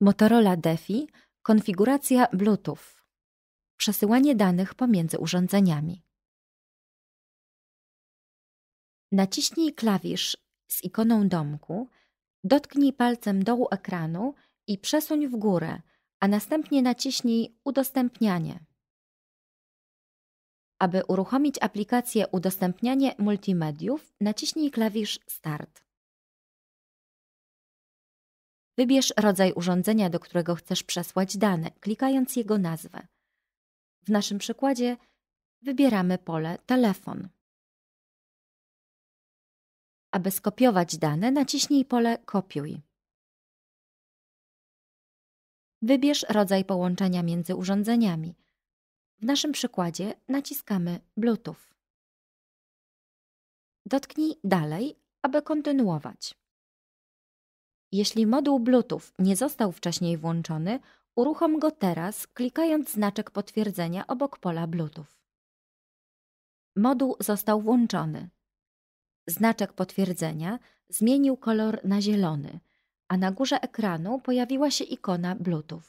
Motorola Defi konfiguracja Bluetooth. Przesyłanie danych pomiędzy urządzeniami. Naciśnij klawisz z ikoną domku, dotknij palcem dołu ekranu i przesuń w górę, a następnie naciśnij Udostępnianie. Aby uruchomić aplikację Udostępnianie multimediów, naciśnij klawisz Start. Wybierz rodzaj urządzenia, do którego chcesz przesłać dane, klikając jego nazwę. W naszym przykładzie wybieramy pole Telefon. Aby skopiować dane, naciśnij pole Kopiuj. Wybierz rodzaj połączenia między urządzeniami. W naszym przykładzie naciskamy Bluetooth. Dotknij Dalej, aby kontynuować. Jeśli moduł Bluetooth nie został wcześniej włączony, uruchom go teraz, klikając znaczek potwierdzenia obok pola Bluetooth. Moduł został włączony. Znaczek potwierdzenia zmienił kolor na zielony, a na górze ekranu pojawiła się ikona Bluetooth.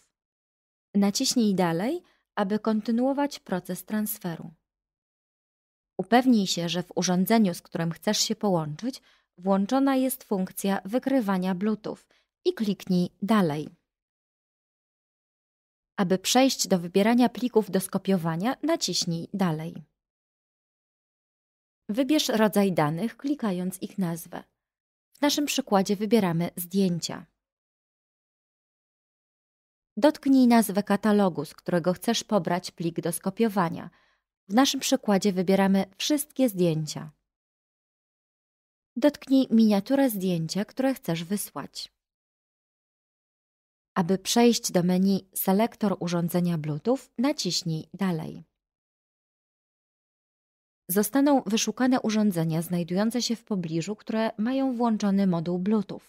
Naciśnij dalej, aby kontynuować proces transferu. Upewnij się, że w urządzeniu, z którym chcesz się połączyć, włączona jest funkcja wykrywania Bluetooth i kliknij Dalej. Aby przejść do wybierania plików do skopiowania, naciśnij Dalej. Wybierz rodzaj danych, klikając ich nazwę. W naszym przykładzie wybieramy zdjęcia. Dotknij nazwę katalogu, z którego chcesz pobrać plik do skopiowania. W naszym przykładzie wybieramy wszystkie zdjęcia. Dotknij miniaturę zdjęcia, które chcesz wysłać. Aby przejść do menu Selektor urządzenia Bluetooth, naciśnij Dalej. Zostaną wyszukane urządzenia znajdujące się w pobliżu, które mają włączony moduł Bluetooth.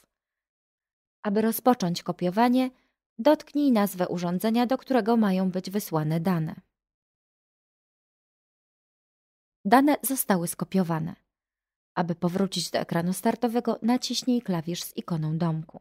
Aby rozpocząć kopiowanie, dotknij nazwę urządzenia, do którego mają być wysłane dane. Dane zostały skopiowane. Aby powrócić do ekranu startowego, naciśnij klawisz z ikoną domku.